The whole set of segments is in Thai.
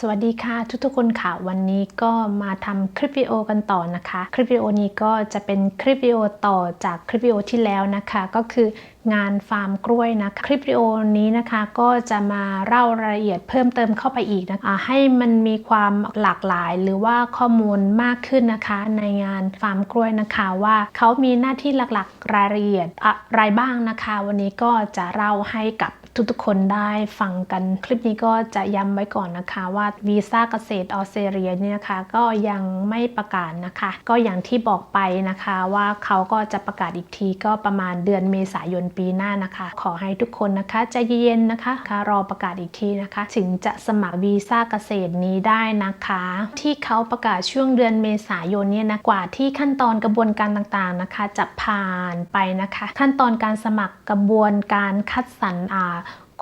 สวัสดีค่ะทุกๆคนค่ะ วันนี้ก็มาทำคลิปวิดีโอกันต่อนะคะ คลิปวิดีโอนี้ก็จะเป็นคลิปวิดีโอต่อจากคลิปวิดีโอที่แล้วนะคะ ก็คืองานฟาร์มกล้วยนะคะคลิปวิดีโอนี้นะคะก็จะมาเล่ารายละเอียดเพิ่มเติมเข้าไปอีกนะคะะให้มันมีความหลากหลายหรือว่าข้อมูลมากขึ้นนะคะ ในงานฟาร์มกล้วยนะคะว่าเขามีหน้าที่หลักๆรายละเอียดอะไรบ้างนะคะ วันนี้ก็จะเล่าให้กับ ทุกๆ คนได้ฟังกัน คลิปนี้ก็จะย้ำไว้ก่อนนะคะว่าวีซ่าเกษตรออสเตรเลียเนี่ยนะคะก็ยังไม่ประกาศนะคะ ก็อย่างที่บอกไปนะคะว่าเขาก็จะประกาศอีกทีก็ประมาณเดือนเมษายนปีหน้านะคะ ขอให้ทุกคนนะคะใจเย็นๆนะคะคะรอประกาศอีกทีนะคะ ถึงจะสมัครวีซ่าเกษตรนี้ได้นะคะ ที่เขาประกาศช่วงเดือนเมษายนเนี่ยนะกว่าที่ขั้นตอนกระบวนการต่างๆนะคะ จะผ่านไปนะคะ ขั้นตอนการสมัครกระบวนการคัดสรรอา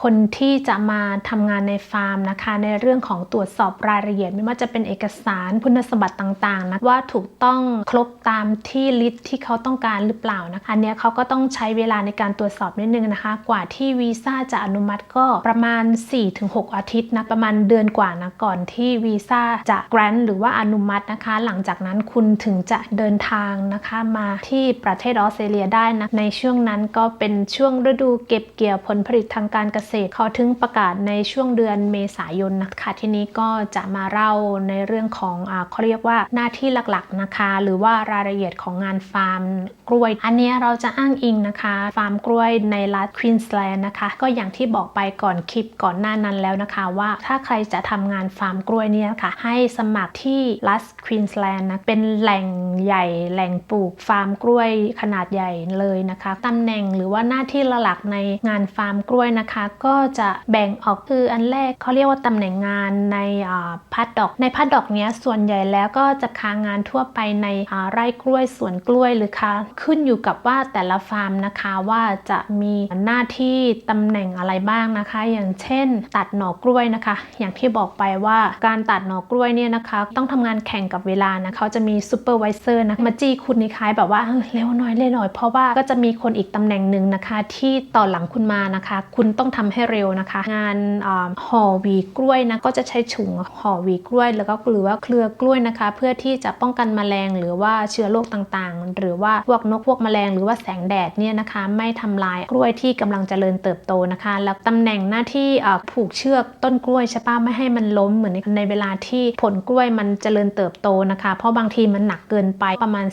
คนที่จะมาทำงานในฟาร์มนะคะ ในเรื่องของตรวจสอบรายละเอียด ไม่ว่าจะเป็นเอกสารคุณสมบัติต่างๆนะว่าถูกต้องครบตามที่ลิสต์ที่เขาต้องการหรือเปล่านะคะอันนี้เขาก็ต้องใช้เวลาในการตรวจสอบนิดนึงนะคะ กว่าที่วีซ่าจะอนุมัติก็ประมาณ 4-6 อาทิตย์นะประมาณเดือนกว่านะก่อนที่วีซ่าจะแกรนหรือว่าอนุมัตินะคะ หลังจากนั้นคุณถึงจะเดินทางนะคะมาที่ประเทศออสเตรเลียได้นะในช่วงนั้นก็เป็นช่วงฤดูเก็บเกี่ยวผลผลิตทางการเกษตรเขาถึงประกาศในช่วงเดือนเมษายนนะคะทีนี้ก็จะมาเล่าในเรื่องของอเขาเรียกว่าหน้าที่หลักๆนะคะ หรือว่ารายละเอียดของงานฟาร์มกล้วย อันนี้เราจะอ้างอิงนะคะฟาร์มกล้วยในรัฐควีนสแลนด์นะคะ ก็อย่างที่บอกไปก่อนคลิปก่อนหน้านั้นแล้วนะคะ ว่าถ้าใครจะทำงานฟาร์มกล้วยเนี่ยค่ะ ให้สมัครที่รัฐควีนสแลนด์นะเป็นแหล่งใหญ่แหล่งปลูกฟาร์มกล้วยขนาดใหญ่เลยนะคะตำแหน่งหรือว่าหน้าที่หลักในงานฟาร์มกล้วยนะคะก็จะแบ่งออกคืออันแรกเขาเรียกว่าตำแหน่งงานในพัดดอก ในพัดดอกเนี้ยส่วนใหญ่แล้วก็จะค้างงานทั่วไปในไร่กล้วยสวนกล้วยหรือคะขึ้นอยู่กับว่าแต่ละฟาร์มนะคะว่าจะมีหน้าที่ตำแหน่งอะไรบ้างนะคะ อย่างเช่น ตัดหน่อกล้วยนะคะ อย่างที่บอกไปว่าการตัดหน่อกล้วยเนี่ยนะคะ ต้องทำงานแข่งกับเวลานะเขาจะมีซูเปอร์วิเซอร์นะมาจี้คุณในคล้ายแบบว่าเร็วหน่อยเร็วหน่อยเพราะว่าก็จะมีคนอีกตำแหน่งหนึ่งนะคะ ที่ต่อหลังคุณมานะคะ คุณต้องททำให้เร็วนะคะ งานห่อหวีกล้วยนะก็จะใช้ถุงห่อหวีกล้วย แล้วก็หรือว่าเครือกล้วยนะคะ เพื่อที่จะป้องกันแมลงหรือว่าเชื้อโรคต่างๆ หรือว่าพวกนกพวกแมลงหรือว่าแสงแดดเนี่ยนะคะ ไม่ทำลายกล้วยที่กำลังเจริญเติบโตนะคะ แล้วตำแหน่งหน้าที่ผูกเชือกต้นกล้วยใช่ปะไม่ให้มันล้มเหมือนในเวลาที่ผลกล้วยมันเจริญเติบโตนะคะ เพราะบางทีมันหนักเกินไปประมาณ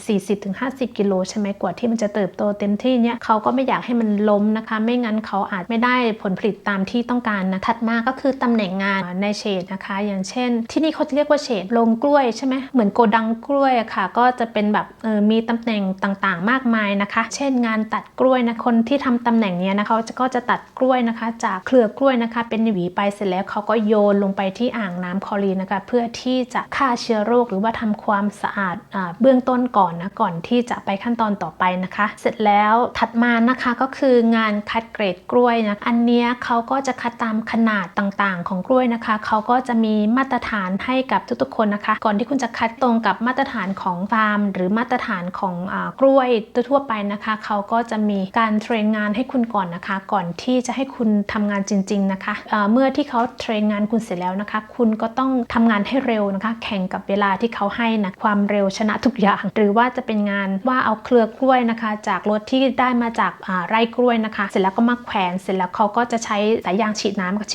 40-50 กิโลใช่ไหมกว่าที่มันจะเติบโตเต็มที่เนี่ยเขาก็ไม่อยากให้มันล้มนะคะ ไม่งั้นเขาอาจไม่ได้ผลผลิตตามที่ต้องการนะถัดมาก็คือตำแหน่งงานในเฉดนะคะ อย่างเช่น ที่นี่เขาจะเรียกว่าเฉดลงกล้วยใช่ไหมเหมือนโกดังกล้วยอะค่ะ ก็จะเป็นแบบเออมีตำแหน่งต่างๆ มากมายนะคะ เช่น งานตัดกล้วยนะคนที่ทำตำแหน่งนี้นะคะก็จะตัดกล้วยนะคะ จากเครือกล้วยนะคะ เป็นหวีไปเสร็จแล้วเขาก็โยนลงไปที่อ่างน้ำคลอรีนนะคะ เพื่อที่จะฆ่าเชื้อโรคหรือว่าทำความสะอาดเบื้องต้นก่อนนะก่อนที่จะไปขั้นตอนต่อไปนะคะ เสร็จแล้วถัดมานะคะก็คืองานคัดเกรดกล้วยนะอันเนี้ยเขาก็จะคัดตามขนาดต่างๆ ของกล้วยนะคะ เขาก็จะมีมาตรฐานให้กับทุกๆคนนะคะ ก่อนที่คุณจะคัดตรงกับมาตรฐานของฟาร์ม หรือมาตรฐานของอกล้วยทั่วไปนะคะ เขาก็จะมีการเทรนงานให้คุณก่อนนะคะ ก่อนที่จะให้คุณทำงานจริง ๆนะคะเเมื่อที่เขาเทรนงานคุณเสร็จแล้วนะคะ คุณก็ต้องทำงานให้เร็วนะคะ แข่งกับเวลาที่เขาให้นะความเร็วชนะทุกอย่าง หรือว่าจะเป็นงานว่าเอาเครือกล้วยนะคะ จากรถที่ได้มาจากไร่กล้วยนะคะ เสร็จแล้วก็มาแขวนเสร็จแล้วเขาก็จะใช้สายยางฉีดน้ำ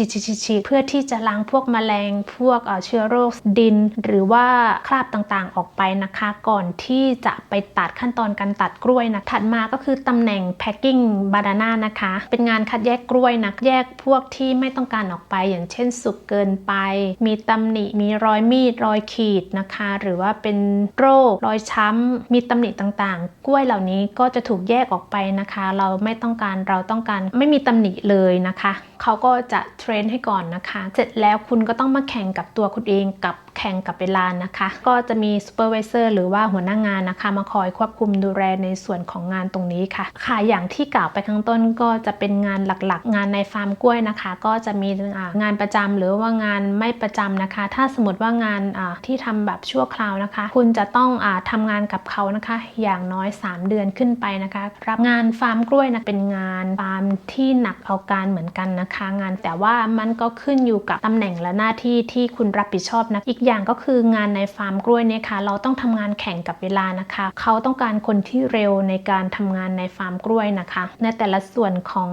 ฉีดๆเพื่อที่จะล้างพวกแมลงพวกเชื้อโรคดิน หรือว่าคราบต่างๆออกไปนะคะ ก่อนที่จะไปตัดขั้นตอนการตัดกล้วยนะถัดมาก็คือตำแหน่ง packing banana นะคะ เป็นงานคัดแยกกล้วยนะแยกพวกที่ไม่ต้องการออกไปอย่างเช่นสุกเกินไป มีตำหนิมีรอยมีดรอยขีดนะคะ หรือว่าเป็นโรครอยช้ำมีตำหนิต่างๆ กล้วยเหล่านี้ก็จะถูกแยกออกไปนะคะ เราไม่ต้องการเราต้องการไม่มีตำหนิเลยนะคะ เขาก็จะเทรนให้ก่อนนะคะ เสร็จแล้วคุณก็ต้องมาแข่งกับตัวคุณเองกับแข่งกับเวลานะคะ ก็จะมีซูเปอร์วิเซอร์หรือว่าหัวหน้างงานนะคะ มาคอยควบคุมดูแลในส่วนของงานตรงนี้ค่ะ ค่ะอย่างที่กล่าวไปข้างต้นก็จะเป็นงานหลักๆ งานในฟาร์มกล้วยนะคะ ก็จะมีงานประจำหรือว่างานไม่ประจำนะคะ ถ้าสมมติว่างานที่ทำแบบชั่วคราวนะคะ คุณจะต้องอทำงานกับเขานะคะ อย่างน้อย 3 เดือนขึ้นไปนะคะ รับงานฟาร์มกล้วยนะเป็นงานฟาร์มที่หนักเอาการเหมือนกันนะนะคะงาน แต่ว่ามันก็ขึ้นอยู่กับตำแหน่งและหน้าที่ที่คุณรับผิดชอบนะอีกอย่างก็คืองานในฟาร์มกล้วยเนี่ยค่ะเราต้องทำงานแข่งกับเวลานะคะ เขาต้องการคนที่เร็วในการทำงานในฟาร์มกล้วยนะคะ ในแต่ละส่วนของ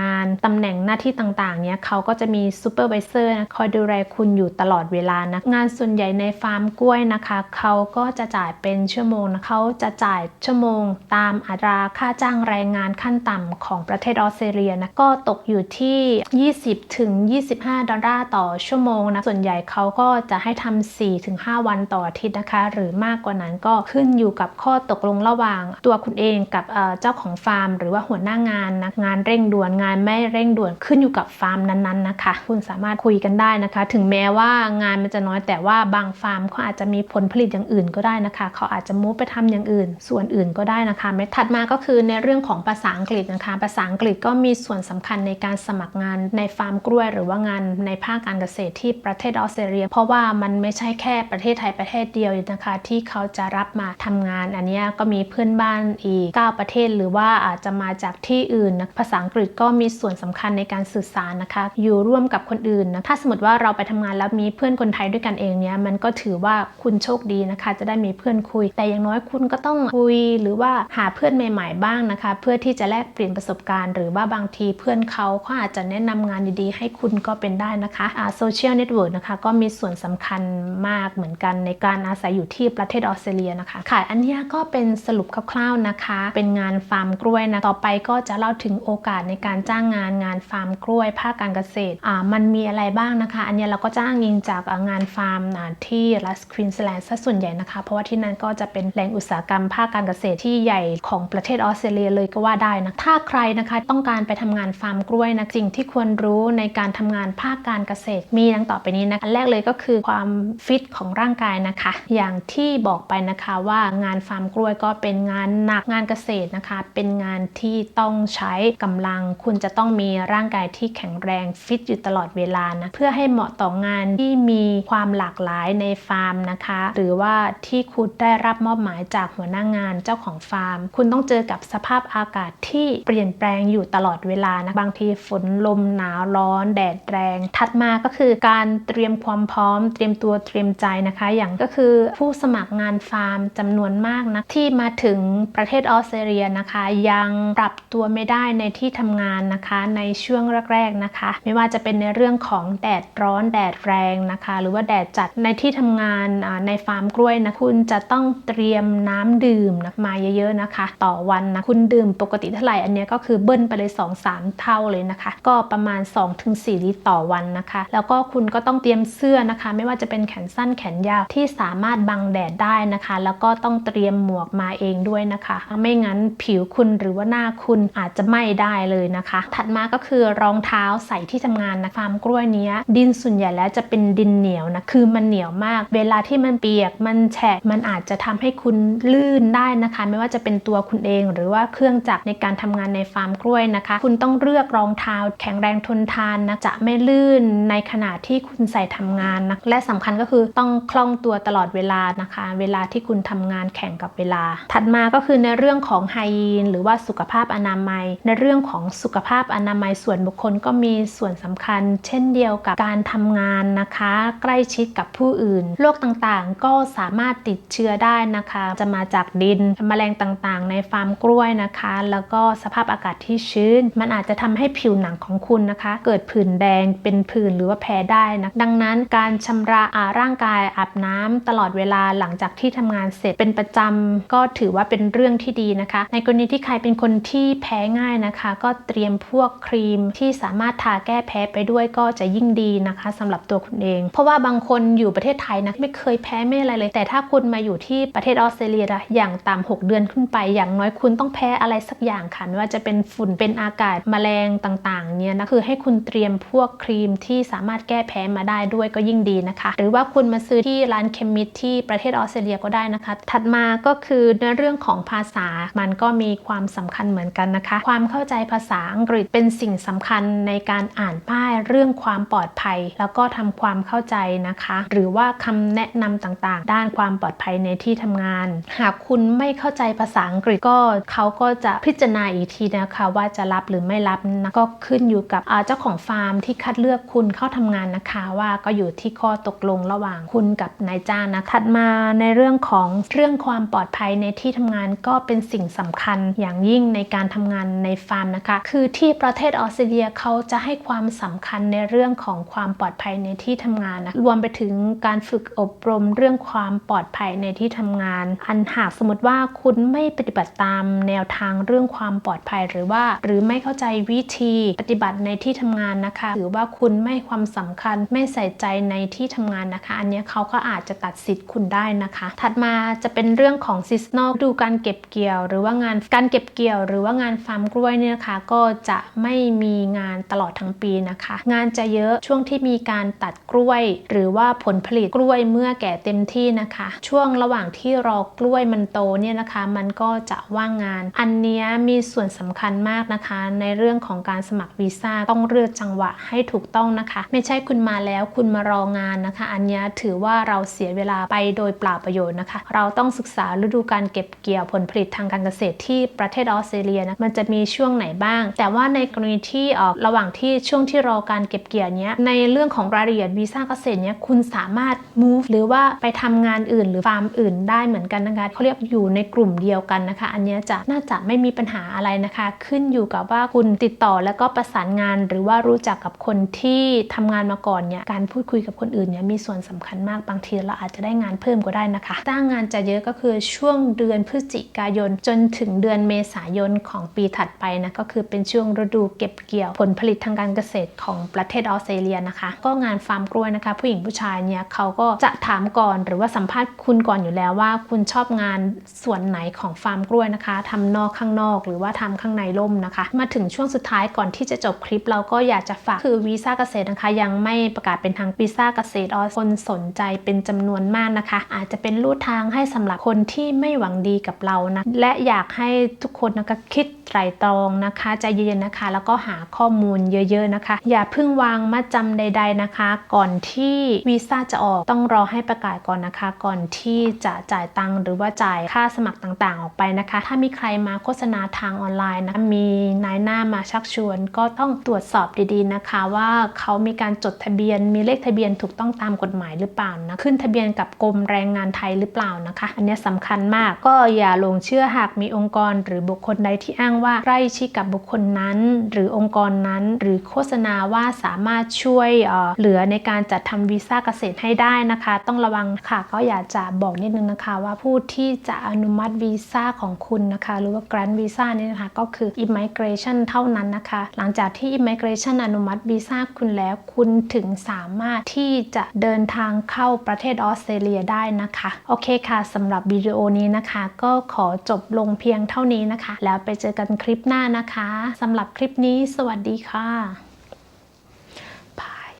งานตำแหน่งหน้าที่ต่างๆเนี่ยเขาก็จะมีซูเปอร์วิเซอร์คอยดูแลคุณอยู่ตลอดเวลานะงานส่วนใหญ่ในฟาร์มกล้วยนะคะเขาก็จะจ่ายเป็นชั่วโมงนะเขาจะจ่ายชั่วโมง ตามอัตราค่าจ้างแรงงานขั้นต่ำของประเทศออสเตรเลียนะก็ตกอยู่ที่ย 20ถึง25 ดอลลาร์ต่อชั่วโมงนะ ส่วนใหญ่เขาก็จะให้ทำ4ถึง5วันต่ออาทิตย์นะคะ หรือมากกว่านั้นก็ขึ้นอยู่กับข้อตกลงระหว่าง ตัวคุณเองกับเจ้าของฟาร์ม หรือว่าหัวหน้างานนะงานเร่งด่วนงานไม่เร่งด่วนขึ้นอยู่กับฟาร์มนั้นๆนะคะ คุณสามารถคุยกันได้นะคะ ถึงแม้ว่างานมันจะน้อยแต่ว่าบางฟาร์มเขาอาจจะมีผลผลิตอย่างอื่นก็ได้นะคะ เขาอาจจะมุไปทำอย่างอื่น ส่วนอื่นก็ได้นะคะไม่ถัดมาก็คือในเรื่องของภาษาอังกฤษนะคะ ภาษาอังกฤษก็มีส่วนสำคัญในการสมัครงานในฟาร์มกล้วย หรือว่างานในภาคการเกษตรที่ประเทศออสเตรเลีย เพราะว่ามันไม่ใช่แค่ประเทศไทยประเทศเดียวนะคะที่เขาจะรับมาทำงาน อันนี้ก็มีเพื่อนบ้านอีก 9 ประเทศหรือว่าอาจจะมาจากที่อื่นนะภาษาอังกฤษก็มีส่วนสำคัญในการสื่อสารนะคะ อยู่ร่วมกับคนอื่นนะถ้าสมมติว่าเราไปทำงานแล้วมีเพื่อนคนไทยด้วยกันเองเนี้ยมันก็ถือว่าคุณโชคดีนะคะ จะได้มีเพื่อนคุย แต่อย่างน้อยคุณก็ต้องคุยหรือว่าหาเพื่อนใหม่ ๆ บ้างนะคะ เพื่อที่จะแลกเปลี่ยนประสบการณ์ หรือว่าบางทีเพื่อนเขาเขาอาจจะแนะนำงานดีๆ ให้คุณก็เป็นได้นะคะโซเชียลเน็ตเวิร์กนะคะก็มีส่วนสำคัญมากเหมือนกันในการอาศัยอยู่ที่ประเทศออสเตรเลียนะคะค่ะอันนี้ก็เป็นสรุปคร่าวๆนะคะ เป็นงานฟาร์มกล้วยนะต่อไปก็จะเล่าถึงโอกาสในการจ้างงานงานฟาร์มกล้วยภาคการเกษตรอ่ามันมีอะไรบ้างนะคะ อันนี้เราก็จ้างยิงจากงานฟาร์มที่รัสควีนสแลนด์ซะส่วนใหญ่นะคะ เพราะว่าที่นั่นก็จะเป็นแหล่งอุตสาหกรรมภาคการเกษตรที่ใหญ่ของประเทศออสเตรเลียเลยก็ว่าได้นะถ้าใครนะคะ ต้องการไปทำงานฟาร์มกล้วยนะสิ่งที่ควรรู้ในการทำงานภาคการเกษตรมีดังต่อไปนี้นะอันแรกเลยก็คือความฟิตของร่างกายนะคะ อย่างที่บอกไปนะคะว่างานฟาร์มกล้วยก็เป็นงานหนักงานเกษตรนะคะ เป็นงานที่ต้องใช้กำลัง คุณจะต้องมีร่างกายที่แข็งแรงฟิตอยู่ตลอดเวลานะเพื่อให้เหมาะต่องานที่มีความหลากหลายในฟาร์มนะคะ หรือว่าที่คุณได้รับมอบหมายจากหัวหน้างานเจ้าของฟาร์ม คุณต้องเจอกับสภาพอากาศที่เปลี่ยนแปลงอยู่ตลอดเวลานะบางทีฝนลมหนาวร้อน แดดแรง ถัดมาก็คือการเตรียมความพร้อม เตรียมตัวเตรียมใจนะคะ อย่างก็คือผู้สมัครงานฟาร์มจำนวนมากนะที่มาถึงประเทศออสเตรเลียนะคะ ยังปรับตัวไม่ได้ในที่ทำงานนะคะในช่วงแรกๆนะคะ ไม่ว่าจะเป็นในเรื่องของแดดร้อนแดดแรงนะคะ หรือว่าแดดจัดในที่ทำงานในฟาร์มกล้วยนะคุณจะต้องเตรียมน้ำดื่มนะมาเยอะๆนะคะ ต่อวันนะคุณดื่มปกติเท่าไหร่อันนี้ก็คือเบิ้ลไปเลย 2-3 เท่าเลยนะคะ ก็ประมาณ 2-4 ลิตรต่อวันนะคะ แล้วก็คุณก็ต้องเตรียมเสื้อนะคะ ไม่ว่าจะเป็นแขนสั้นแขนยาวที่สามารถบังแดดได้นะคะ แล้วก็ต้องเตรียมหมวกมาเองด้วยนะคะ ไม่งั้นผิวคุณหรือว่าหน้าคุณอาจจะไหม้ได้เลยนะคะ ถัดมาก็คือรองเท้าใส่ที่ทำงานนะฟาร์มกล้วยนี้ดินส่วนใหญ่แล้วจะเป็นดินเหนียวนะคือมันเหนียวมาก เวลาที่มันเปียกมันแฉะมันอาจจะทำให้คุณลื่นได้นะคะ ไม่ว่าจะเป็นตัวคุณเอง หรือว่าเครื่องจักรในการทำงานในฟาร์มกล้วยนะคะ คุณต้องเลือกรองเท้าแข็งแรงทนทานนะจะไม่ลื่นในขณะที่คุณใส่ทำงานนะและสำคัญก็คือต้องคล่องตัวตลอดเวลานะคะ เวลาที่คุณทำงานแข่งกับเวลา ถัดมาก็คือในเรื่องของไฮยีนหรือว่าสุขภาพอนามัย ในเรื่องของสุขภาพอนามัยส่วนบุคคลก็มีส่วนสำคัญ เช่นเดียวกับการทำงานนะคะ ใกล้ชิดกับผู้อื่นโรคต่างๆ ก็สามารถติดเชื้อได้นะคะ จะมาจากดินแมลงต่างๆ ในฟาร์มกล้วยนะคะ แล้วก็สภาพอากาศที่ชื้น มันอาจจะทำให้ผิวหนังของคุณนะคะ เกิดผื่นแดงเป็นผื่นหรือว่าแพ้ได้นะดังนั้นการชำระร่างกายอาบน้ำตลอดเวลาหลังจากที่ทำงานเสร็จเป็นประจำก็ถือว่าเป็นเรื่องที่ดีนะคะ ในกรณีที่ใครเป็นคนที่แพ้ง่ายนะคะ ก็เตรียมพวกครีมที่สามารถทาแก้แพ้ไปด้วยก็จะยิ่งดีนะคะสำหรับตัวคุณเอง เพราะว่าบางคนอยู่ประเทศไทยนะไม่เคยแพ้ไม่อะไรเลย แต่ถ้าคุณมาอยู่ที่ประเทศออสเตรเลียนะอย่างต่ำ6เดือนขึ้นไป อย่างน้อยคุณต้องแพ้อะไรสักอย่างค่ะไม่ว่าจะเป็นฝุ่นเป็นอากาศมแมลงต่างๆเนี่ยนะคือให้คุณเตรียมพวกครีมที่สามารถแก้แพ้มาได้ด้วยก็ยิ่งดีนะคะ หรือว่าคุณมาซื้อที่ร้านเคมิสที่ประเทศออสเตรเลียก็ได้นะคะ ถัดมาก็คือในเรื่องของภาษามันก็มีความสำคัญเหมือนกันนะคะ ความเข้าใจภาษาอังกฤษเป็นสิ่งสำคัญในการอ่านป้ายเรื่องความปลอดภัย แล้วก็ทำความเข้าใจนะคะ หรือว่าคำแนะนำต่างๆ ด้านความปลอดภัยในที่ทำงาน หากคุณไม่เข้าใจภาษาอังกฤษก็เขาก็จะพิจารณาอีกทีนะคะว่าจะรับหรือไม่รับนะก็ขึ้นอยู่อยู่กับเจ้าของฟาร์มที่คัดเลือกคุณเข้าทำงานนะคะว่าก็อยู่ที่ข้อตกลงระหว่างคุณกับนายจ้างนะถัดมาในเรื่องของเรื่องความปลอดภัยในที่ทำงานก็เป็นสิ่งสำคัญอย่างยิ่งในการทำงานในฟาร์มนะคะ คือที่ประเทศออสเตรเลียเขาจะให้ความสำคัญในเรื่องของความปลอดภัยในที่ทำงานนะรวมไปถึงการฝึกอบรมเรื่องความปลอดภัยในที่ทำงาน อันหากสมมติว่าคุณไม่ปฏิบัติตามแนวทางเรื่องความปลอดภัยหรือว่า หรือไม่เข้าใจวิธีปฏิบัติในที่ทำงานนะคะ หรือว่าคุณไม่ความสำคัญไม่ใส่ใจในที่ทำงานนะคะ อันนี้เขาก็อาจจะตัดสิทธิ์คุณได้นะคะ ถัดมาจะเป็นเรื่องของซีซันอลดูการเก็บเกี่ยว หรือว่างานการเก็บเกี่ยว หรือว่างานฟาร์มกล้วยเนี่ยนะคะก็จะไม่มีงานตลอดทั้งปีนะคะ งานจะเยอะช่วงที่มีการตัดกล้วย หรือว่าผลผลิตกล้วยเมื่อแก่เต็มที่นะคะ ช่วงระหว่างที่รอกล้วยมันโตเนี่ยนะคะ มันก็จะว่างงาน อันนี้มีส่วนสำคัญมากนะคะ ในเรื่องของการสมัครวีซ่าต้องเลือกจังหวะให้ถูกต้องนะคะ ไม่ใช่คุณมาแล้วคุณมารองานนะคะ อันนี้ถือว่าเราเสียเวลาไปโดยเปล่าประโยชน์นะคะ เราต้องศึกษาฤดูการเก็บเกี่ยวผลผลิตทางการเกษตรที่ประเทศออสเตรเลียนะมันจะมีช่วงไหนบ้าง แต่ว่าในกรณีที่ออกระหว่างที่ช่วงที่รอการเก็บเกี่ยวเนี้ยในเรื่องของรายละเอียดวีซ่าเกษตรเนี้ยคุณสามารถ move หรือว่าไปทำงานอื่น หรือฟาร์มอื่นได้เหมือนกันนะคะเขาเรียกอยู่ในกลุ่มเดียวกันนะคะ อันนี้จะน่าจะไม่มีปัญหาอะไรนะคะ ขึ้นอยู่กับว่าคุณติดต่อแล้วก็ประสานงานหรือว่ารู้จักกับคนที่ทำงานมาก่อนเนี่ยการพูดคุยกับคนอื่นเนี่ยมีส่วนสำคัญมากบางทีเราอาจจะได้งานเพิ่มก็ได้นะคะจ้างงานจะเยอะก็คือช่วงเดือนพฤศจิกายน จนถึงเดือนเมษายนของปีถัดไปนะก็คือเป็นช่วงฤดูเก็บเกี่ยวผลผลิตทางการเกษตรของประเทศออสเตรเลียนะคะ ก็งานฟาร์มกล้วยนะคะ ผู้หญิงผู้ชายเนี่ยเขาก็จะถามก่อนหรือว่าสัมภาษณ์คุณก่อนอยู่แล้วว่า คุณชอบงานส่วนไหนของฟาร์มกล้วยนะคะทำนอกข้างนอก หรือว่าทำข้างในร่มนะคะ มาถึงช่วงสุดท้ายก่อนที่จะจบคลิปเราก็อยากจะฝากคือวีซ่าเกษตรนะคะ ยังไม่ประกาศเป็นทางวีซ่าเกษตรออคนสนใจเป็นจำนวนมากนะคะ อาจจะเป็นลู่ทางให้สำหรับคนที่ไม่หวังดีกับเรานะและอยากให้ทุกคนนะคะคิดไตรตรองนะคะใจเย็นๆนะคะ แล้วก็หาข้อมูลเยอะๆนะคะ อย่าเพิ่งวางมัดจำใด ๆนะคะ ก่อนที่วีซ่าจะออกต้องรอให้ประกาศก่อนนะคะ ก่อนที่จะจ่ายตังค์หรือว่าจ่ายค่าสมัครต่างๆ ออกไปนะคะ ถ้ามีใครมาโฆษณาทางออนไลน์นะมีนายหน้ามาชักชวนก็ต้องตรวจสอบดีๆนะคะ ว่าเขามีการจดทะเบียน มีเลขทะเบียนถูกต้องตามกฎหมายหรือเปล่านะขึ้นทะเบียนกับกรมแรงงานไทยหรือเปล่านะคะ อันนี้สำคัญมากก็อย่าหลงเชื่อหากมีองค์กรหรือบุคคลใดที่อ้างว่าใกล้ชิดกับบุคคลนั้น หรือองค์กรนั้น หรือโฆษณาว่าสามารถช่วยเหลือในการจัดทำวีซ่าเกษตรให้ได้นะคะ ต้องระวังค่ะ ก็อยากจะบอกนิดนึงนะคะ ว่าผู้ที่จะอนุมัติวีซ่าของคุณนะคะ หรือว่า grant visa นี่นะคะก็คือ immigration เท่านั้นนะคะ หลังจากที่ immigration อนุมัติวีซ่าคุณแล้ว คุณถึงสามารถที่จะเดินทางเข้าประเทศออสเตรเลียได้นะคะ โอเคค่ะสำหรับวิดีโอนี้นะคะ ก็ขอจบลงเพียงเท่านี้นะคะ แล้วไปเจอกันคลิปหน้านะคะสำหรับคลิปนี้ สวัสดีค่ะ